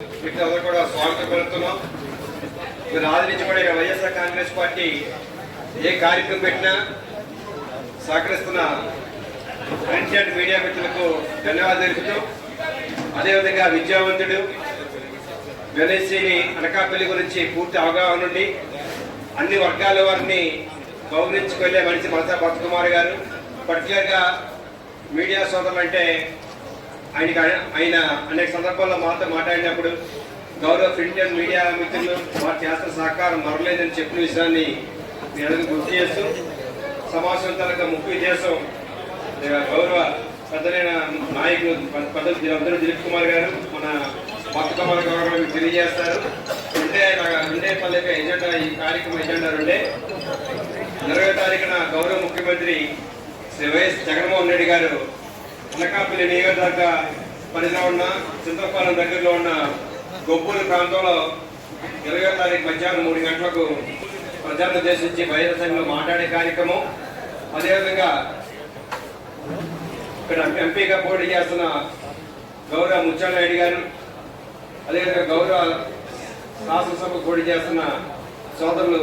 మీకు అందరూ కూడా స్వాగతం పలుకుతున్నాం. మీరు ఆదరించబడే వైఎస్ఆర్ కాంగ్రెస్ పార్టీ ఏ కార్యక్రమం పెట్టినా సహకరిస్తున్న ప్రింట్ అండ్ మీడియా మిత్రులకు ధన్యవాదాలు తెలుపుతూ అదేవిధంగా విద్యావంతుడు వెనస్సీని అనకాపల్లి గురించి పూర్తి అవగాహన ఉండి అన్ని వర్గాల వారిని గౌరవించుకెళ్ళే మనిషి మనసా భక్తకుమార్ గారు. పర్టికులర్గా మీడియా సోదరులు అంటే ఆయనకి ఆయన అనేక సందర్భాల్లో మాతో మాట్లాడినప్పుడు గౌరవ ప్రింట్ అండ్ మీడియా మిత్రులు వారు చేస్తున్న సహకారం మరలేదని చెప్పిన విషయాన్ని నేను గుర్తు చేస్తూ సమావేశం తాలూకా ముఖ్య ఉద్దేశం గౌరవ పెద్దలైన నాయకులు పెద్ద- పెద్దలు అందరూ దిలీప్ కుమార్ గారు మన భక్త కుమార్ గారు మీకు తెలియజేస్తారు. రెండే రెండే పల్లెక ఎజెండా ఈ కార్యక్రమం ఎజెండా రెండే. ఇరవై తారీఖున గౌరవ ముఖ్యమంత్రి శ్రీ వైఎస్ జగన్మోహన్ రెడ్డి గారు అనకాపల్లి నియోజకవర్గ పరిధిలో ఉన్న చింతపాలెం దగ్గరలో ఉన్న గొప్పూరు ప్రాంతంలో ఇరవై తారీఖు మధ్యాహ్నం మూడు గంటలకు ప్రజలను ఉద్దేశించి బహిరంగ సభలో మాట్లాడే కార్యక్రమం. అదేవిధంగా ఇక్కడ ఎంపీగా పోటీ చేస్తున్న గౌరవ ముత్యాలనాయుడు గారు అదేవిధంగా గౌరవ శాసనసభకు పోటీ చేస్తున్న సోదరులు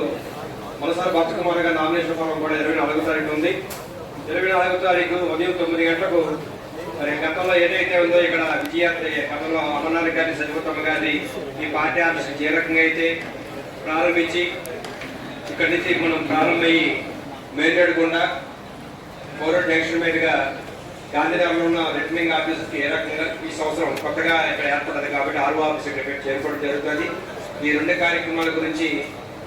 మనసారి భక్తకుమార్ గారి నామినేషన్ ఫారం కూడా ఇరవై నాలుగో తారీఖు ఉంది. ఇరవై నాలుగో తారీఖు ఉదయం తొమ్మిది గంటలకు మరి గతంలో ఏదైతే ఉందో ఇక్కడ విజయ గతంలో అమర్నాథ్ గారి సరిపోతమ్మ గారి ఈ పార్టీ ఆఫీస్ ఏ రకంగా అయితే ప్రారంభించి ఇక్కడి నుంచి మనం ప్రారంభమయ్యి మేల్గడకుండా పౌరుడు జంక్షన్ మీదుగా గాంధీనగర్లో ఉన్న రిటర్నింగ్ ఆఫీస్కి ఏ రకంగా ఈ సంవత్సరం కొత్తగా ఇక్కడ ఏర్పడదు కాబట్టి ఆర్ఓ ఆఫీస్ ఇక్కడ చేరుకోవడం జరుగుతుంది. ఈ రెండు కార్యక్రమాల గురించి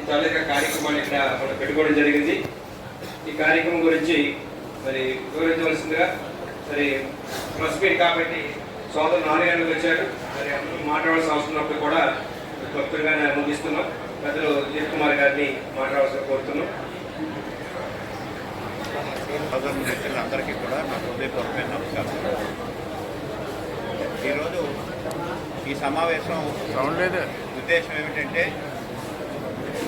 ఈ తాలూకా కార్యక్రమాన్ని ఇక్కడ మనం పెట్టుకోవడం జరిగింది. ఈ కార్యక్రమం గురించి మరి వివరించవలసిందిగా మరి ప్రెస్ మీట్ కాబట్టి సోదరు గంటలకు వచ్చారు. మరి అందరూ మాట్లాడాల్సిన అవసరం ఉన్నప్పుడు కూడా భక్తులుగా ముగిస్తున్నాం. పెద్దలు దిలీప్ కుమార్ గారిని మాట్లాడాల్సిన కోరుతున్నాం. మిత్రులందరికీ కూడా నా హృదయపూర్వకమైన నమస్కారం. ఈరోజు ఈ సమావేశం ఉద్దేశం ఏమిటంటే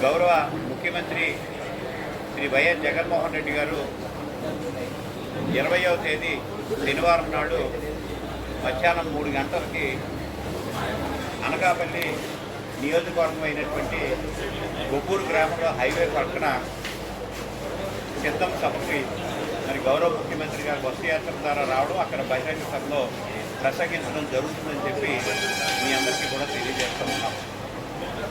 గౌరవ ముఖ్యమంత్రి శ్రీ వైఎస్ జగన్మోహన్ రెడ్డి గారు ఇరవయో తేదీ శనివారం నాడు మధ్యాహ్నం మూడు గంటలకి అనకాపల్లి నియోజకవర్గం అయినటువంటి గొప్పూరు గ్రామంలో హైవే పక్కన సిద్ధం సభకి మరి గౌరవ ముఖ్యమంత్రి గారు బస్సు యాత్ర ద్వారా రావడం అక్కడ బహిరంగ సభలో ప్రసంగించడం జరుగుతుందని చెప్పి మీ అందరికీ కూడా తెలియజేస్తున్నాం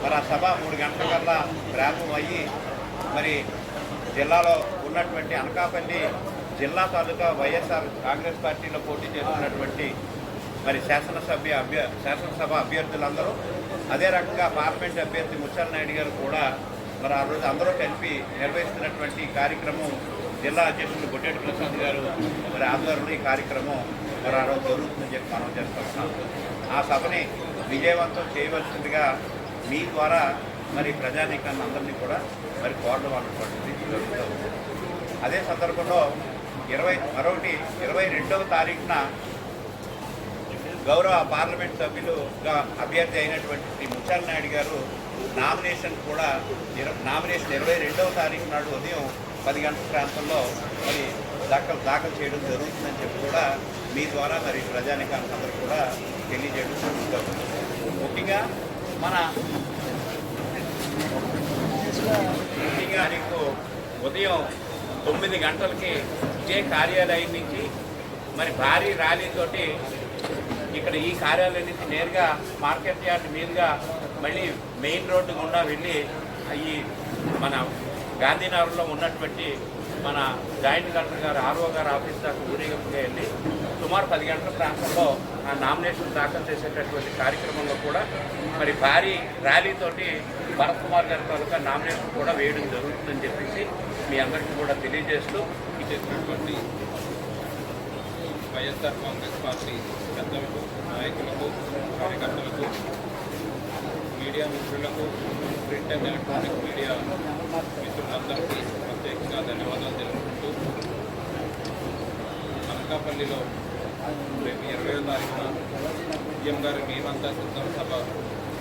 మరి ఆ సభ మూడు గంటల కల్లా ప్రారంభమయ్యి మరి జిల్లాలో ఉన్నటువంటి అనకాపల్లి జిల్లా తాలూకా వైఎస్ఆర్ కాంగ్రెస్ పార్టీలో పోటీ చేస్తున్నటువంటి మరి శాసనసభ్య అభ్య శాసనసభ అభ్యర్థులందరూ అదే రకంగా పార్లమెంట్ అభ్యర్థి ముచ్చల్ నాయుడు గారు కూడా మరి ఆ రోజు అందరూ కలిపి నిర్వహిస్తున్నటువంటి కార్యక్రమం జిల్లా అధ్యక్షులు గుట్టేటి ప్రసాద్ గారు మరి ఆధ్వర్యంలో ఈ కార్యక్రమం మరి ఆ రోజు జరుగుతుందని చెప్పి మనం చేస్తున్నాం ఆ సభని విజయవంతం చేయవలసిందిగా మీ ద్వారా మరి ప్రజానీకాన్ని అందరినీ కూడా మరి కోరడం అనేటువంటిది అదే సందర్భంలో ఇరవై మరొకటి ఇరవై రెండవ తారీఖున గౌరవ పార్లమెంట్ సభ్యులుగా అభ్యర్థి అయినటువంటి శ్రీ ముత్యాల నాయుడు గారు నామినేషన్ కూడా నామినేషన్ ఇరవై రెండవ తారీఖు నాడు ఉదయం పది గంటల ప్రాంతంలో మరి దాఖలు దాఖలు చేయడం జరుగుతుందని చెప్పి కూడా మీ ద్వారా మరి ప్రజానికానికి అందరూ కూడా తెలియజేయడం జరుగుతుంది. ముఖ్యంగా మన ముఖ్యంగా నీకు ఉదయం తొమ్మిది గంటలకి ఇదే కార్యాలయం నుంచి మరి భారీ ర్యాలీతోటి ఇక్కడ ఈ కార్యాలయం నుంచి నేరుగా మార్కెట్ యార్డ్ మీదుగా మళ్ళీ మెయిన్ రోడ్డు గుండా వెళ్ళి ఈ మన గాంధీనగర్లో ఉన్నటువంటి మన joint collector garu RO garu office దాకా ఊరేగింపుగా వెళ్ళి సుమారు పది గంటల ప్రాంతంలో ఆ నామినేషన్ దాఖలు చేసేటటువంటి కార్యక్రమంలో కూడా మరి భారీ ర్యాలీతోటి భరత్ కుమార్ గారి తాలూకా నామినేషన్ కూడా వేయడం జరుగుతుందని చెప్పేసి మీ అందరికీ కూడా తెలియజేస్తూ చేసినటువంటి వైఎస్ఆర్ కాంగ్రెస్ పార్టీ పెద్దలకు నాయకులకు కార్యకర్తలకు మీడియా మిత్రులకు ప్రింట్ అండ్ ఎలక్ట్రానిక్ మీడియా మిత్రులందరికీ ప్రత్యేకంగా ధన్యవాదాలు తెలుపుకుంటూ అనకాపల్లిలో రేపు ఇరవై తారీఖున సీఎం గారి మేమంతా సిద్ధం సభ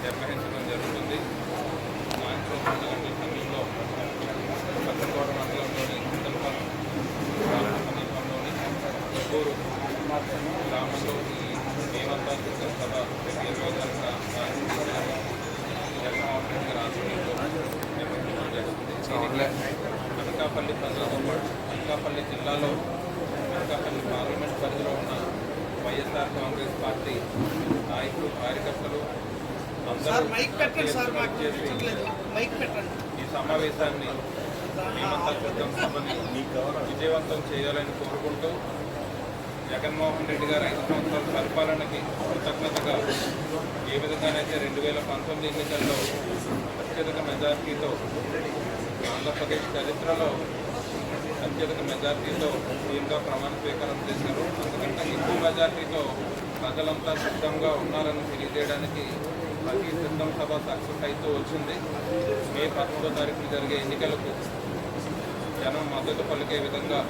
నిర్వహించడం జరుగుతుంది. సాయంత్రం రెండు గంటల సమయంలో పచ్చకోట మండలంలోని చింతలపాలెం సమీపంలోని ఒక్కూరు గ్రామంలో ఈ మేమంతా సిద్ధం సభ రేపు ఇరవై తారీఖున జగన్మోహన్ రెడ్డి గారి ఆధ్వర్యంలో నిర్వహించడం జరుగుతుంది. అనకాపల్లి ప్రజలతో పాటు అనకాపల్లి జిల్లాలో అనకాపల్లి పార్లమెంట్ పరిధిలో ఉన్న వైఎస్ఆర్ కాంగ్రెస్ పార్టీ నాయకులు కార్యకర్తలు ఈ సమావేశాన్ని మేమంతా సిద్ధం సభని విజయవంతం చేయాలని కోరుకుంటూ జగన్మోహన్ రెడ్డి గారు ఐదు సంవత్సరాల పరిపాలనకి కృతజ్ఞతగా ఏ విధంగానైతే రెండు వేల పంతొమ్మిది ఎన్నికల్లో అత్యధిక మెజార్టీతో ఆంధ్రప్రదేశ్ చరిత్రలో అత్యధిక మెజార్టీతో దీనిగా ప్రమాణ స్వీకారం చేశారు. అందుకంటే ఎక్కువ మెజార్టీతో ప్రజలంతా సిద్ధంగా ఉన్నారని తెలియజేయడానికి ప్రతి సిద్ధం సభ సక్సెస్ అవుతూ వచ్చింది. మే పదమూడో తారీఖున జరిగే ఎన్నికలకు జనం మద్దతు పలికే విధంగా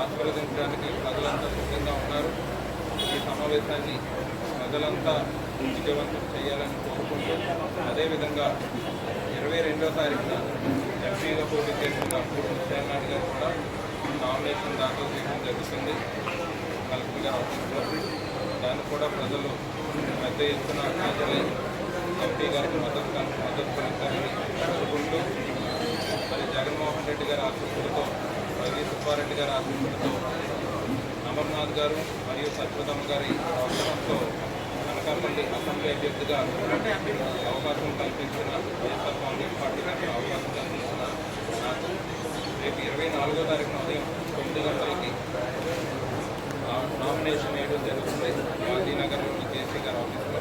ఆశీర్వదించడానికి ప్రజలంతా సిద్ధంగా ఉన్నారు. ఈ సమావేశాన్ని ప్రజలంతా విజయవంతం చేయాలని కోరుకుంటూ అదేవిధంగా ఇరవై రెండో తారీఖున ఎంపీగా పోటీ చేస్తున్నప్పుడు పూడి గారు కూడా నామినేషన్ దాఖలు చేయడం జరుగుతుంది. కలెక్టర్ గారు ఆఫీస్లో దాన్ని కూడా ప్రజలు పెద్ద ఎత్తున హాజరై ఎంపీ గారికి మద్దతు మద్దతు పలుకుతారని కోరుకుంటూ మరి జగన్మోహన్ రెడ్డి గారి ఆశీస్సులతో వైవి సుబ్బారెడ్డి గారి ఆశీస్సులతో అమర్నాథ్ గారు మరియు సత్యదమ్మ గారి అవసరంతో అనకాపల్లి అసెంబ్లీ అభ్యర్థిగా అవకాశం కల్పించిన వైఎస్ఆర్ కాంగ్రెస్ పార్టీ అవకాశం కల్పించిన నాకు రేపు ఇరవై నాలుగో తారీఖున ఉదయం తొమ్మిది గంటలకి నామినేషన్ వేయడం జరుగుతుంది. గాంధీనగర్లోని జేసీ గారి ఆఫీస్లో.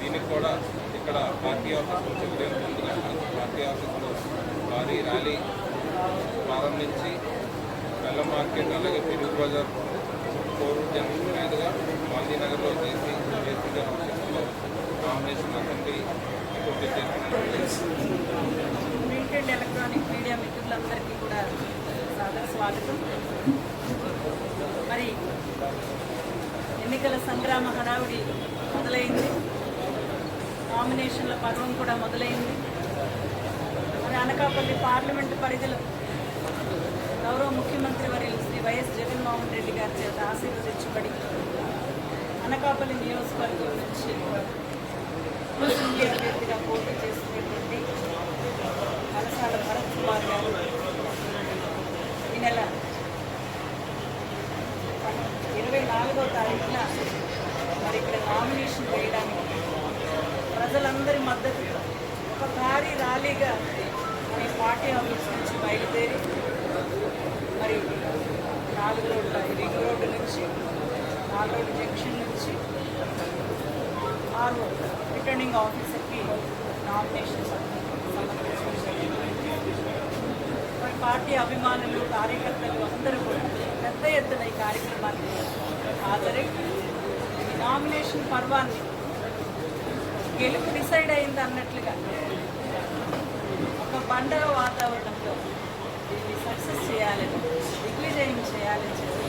దీనికి కూడా ఇక్కడ పార్టీ ఆఫీస్ నుంచి ఉదయం తొమ్మిది గంటలకు పార్టీ ఆఫీస్లో భారీ ర్యాలీ ప్రారంభించి బెల్లం మార్కెట్ అలాగే పెరుగు బజార్ కోరు జంక్షన్ మీదుగా గాంధీనగర్లో చేసి జేసీ ఎలక్ట్రానిక్ మీడియా మిత్రులందరికీ కూడా సాదర స్వాగతం. మరి ఎన్నికల సంగ్రామ హడావుడి మొదలైంది. నామినేషన్ల పర్వం కూడా మొదలైంది. మరి అనకాపల్లి పార్లమెంటు పరిధిలో గౌరవ ముఖ్యమంత్రి వర్యులు శ్రీ వైఎస్ జగన్మోహన్ రెడ్డి గారి చేత ఆశీర్వదించబడి అనకాపల్లి నియోజకవర్గం నుంచి అసెంబ్లీ అభ్యర్థిగా పోటీ చేస్తున్నటువంటి కలసాల భరత్ కుమార్ గారు ఈ నెల ఇరవై నాలుగో తారీఖున మరి ఇక్కడ నామినేషన్ వేయడానికి ప్రజలందరి మద్దతు ఒక భారీ ర్యాలీగా మరి పార్టీ ఆఫీస్ నుంచి బయలుదేరి మరి నాలుగు రోడ్ల రింగ్ రోడ్డు నుంచి నాగరాజు జంక్షన్ నుంచి ఆరు రిటర్నింగ్ ఆఫీసర్కి నామినేషన్ మరి పార్టీ అభిమానులు కార్యకర్తలు అందరూ కూడా పెద్ద ఎత్తున ఈ కార్యక్రమాన్ని హాజరై ఈ నామినేషన్ పర్వాన్ని గెలుపు డిసైడ్ అయింది అన్నట్లుగా ఒక పండగ వాతావరణంలో దీన్ని సక్సెస్ చేయాలని దిగ్విజయం చేయాలని చెప్పి